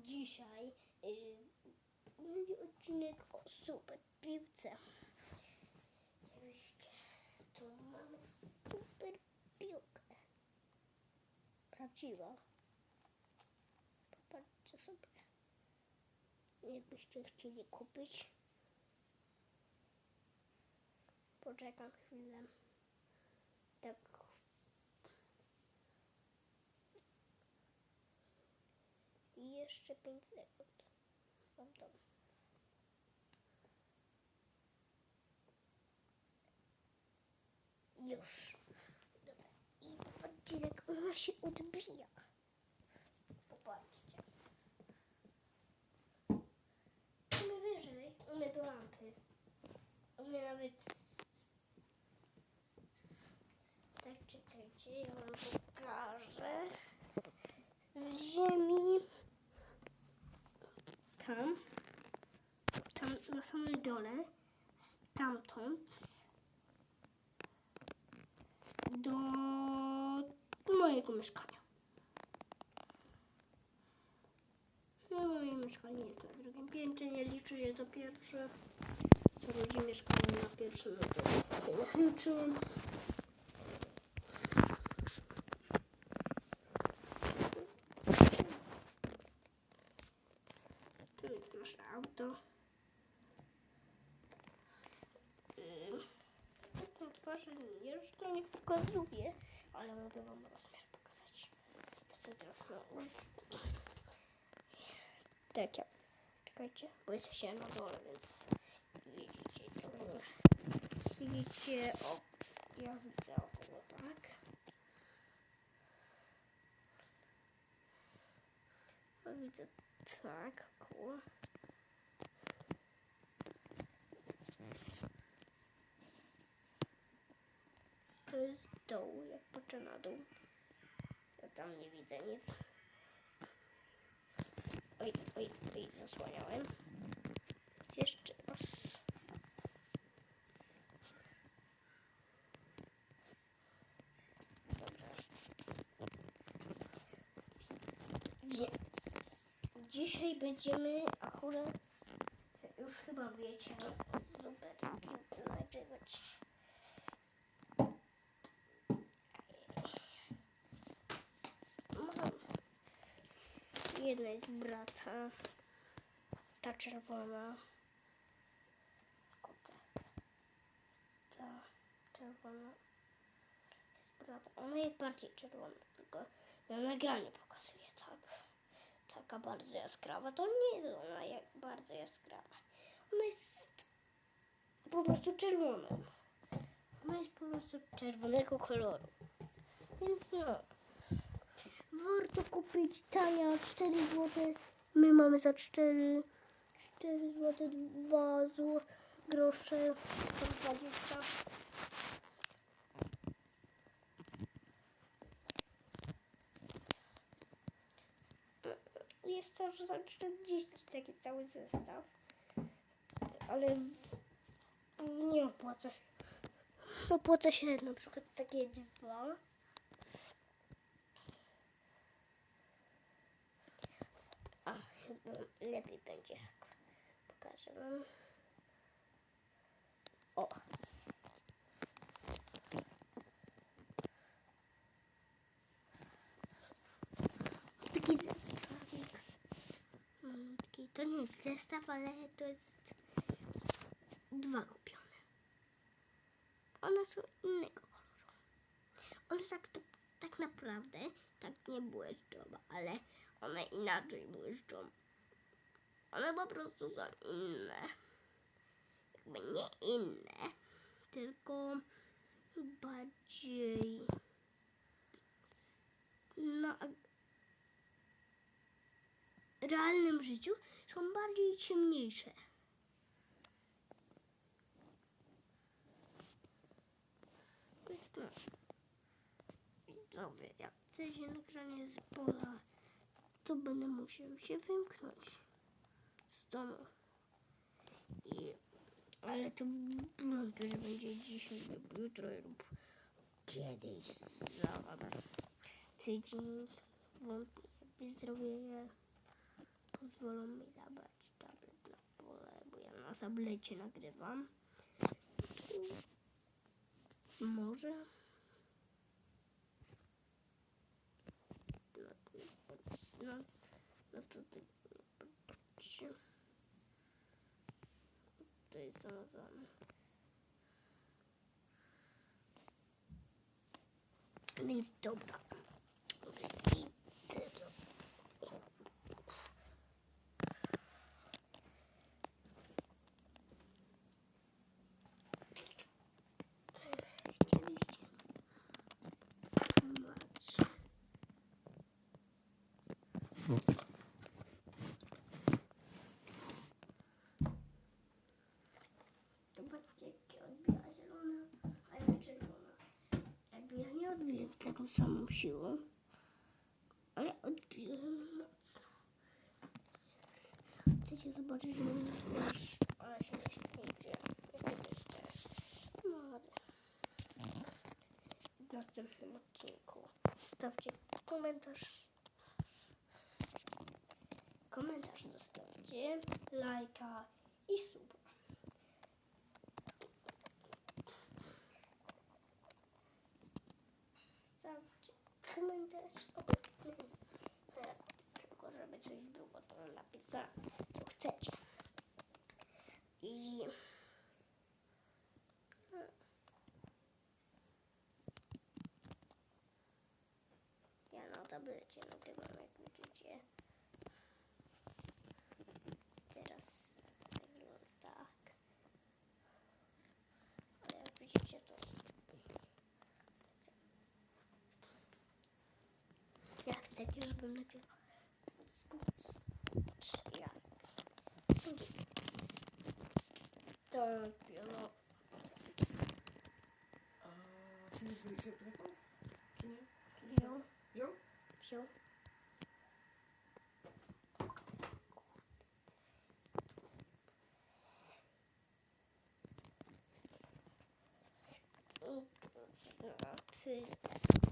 dzisiaj będzie odcinek o super piłce. Tu mamy super piłkę. Prawdziwa. Popatrzcie sobie. Jakbyście chcieli kupić. Poczekam chwilę. Tak. I jeszcze 5 sekund. Mam to. Już. Dobra. I odcinek ona się odbija. Popatrzcie. Mamy wyżej. Mamy do lampy. Mamy nawet tak, czekajcie, ja wam pokażę. Z ziemi. Tam. Tam na samym dole. Stamtąd. Do mojego mieszkania. No, moje mieszkanie jest na drugim piętrze, nie liczy się to pierwsze. Co ludzie mieszkają na pierwszym, no to się nie liczy. Tu jest nasze auto. Ym, Że nie, już to nie pokazuje, ale mogę wam rozmiar pokazać. Jestem teraz na Tak, ja. Czekajcie, bo jesteście na dole, więc widzicie to. Widzicie, o, ja widzę około tak. Widzę tak, około. To jest doł, jak patrzę na dół. Ja tam nie widzę nic. Oj, oj, oj, zasłaniałem. Jeszcze raz. Dobra. Więc dzisiaj będziemy akurat, już chyba wiecie, super nagrywać. Mam jedna jest brata, ta czerwona, ta czerwona jest brata, ona jest bardziej czerwona, tylko na nagraniu pokazuje tak, taka bardzo jaskrawa, to nie jest ona jak bardzo jaskrawa, ona jest po prostu czerwona, ona jest po prostu czerwonego koloru, więc no. Warto kupić tania 4 zł. My mamy za 4 4 zł 2 zł grosze 120. Jest też za 40 taki cały zestaw. Ale nie opłaca się. Opłaca się na przykład takie dwa. A, chyba lepiej będzie jak pokażę wam. O! Taki zestawik. Malutki. To nie jest zestaw, ale to jest dwa kupione. One są innego koloru. One tak, tak, tak naprawdę tak nie błyszczą, ale one inaczej błyszczą. One po prostu są inne. Jakby nie inne, tylko bardziej na realnym życiu są bardziej ciemniejsze. Więc no. Widzowie, jak chcecie nagranie z pola, to będę musiał się wymknąć I, ale to wątpię, że będzie dzisiaj lub jutro lub kiedyś za tydzień. Wątpię, jakby zrobię je pozwolą mi zabrać tablet na pole, bo ja na tablecie nagrywam. Może? No, no, no to ty patrzcie. To jest zamazane. Więc dobra. Idę do... Chcieliście mać. Zobaczcie, jakie odbija zielona, a ja czerwona. Jakby ja nie odbiłem z taką samą siłą, ale odbiłem mocno. Chcecie zobaczyć moją twarz, ale się nie młody. W następnym odcinku zostawcie komentarz. Komentarz zostawcie, lajka i suba. Komentarz. E, Tylko żeby coś było tam napisane, bölümdeki Так, я на... А, ти не зберігся телефон? Чи ні? Взяв. Взяв? Взяв. Thank you.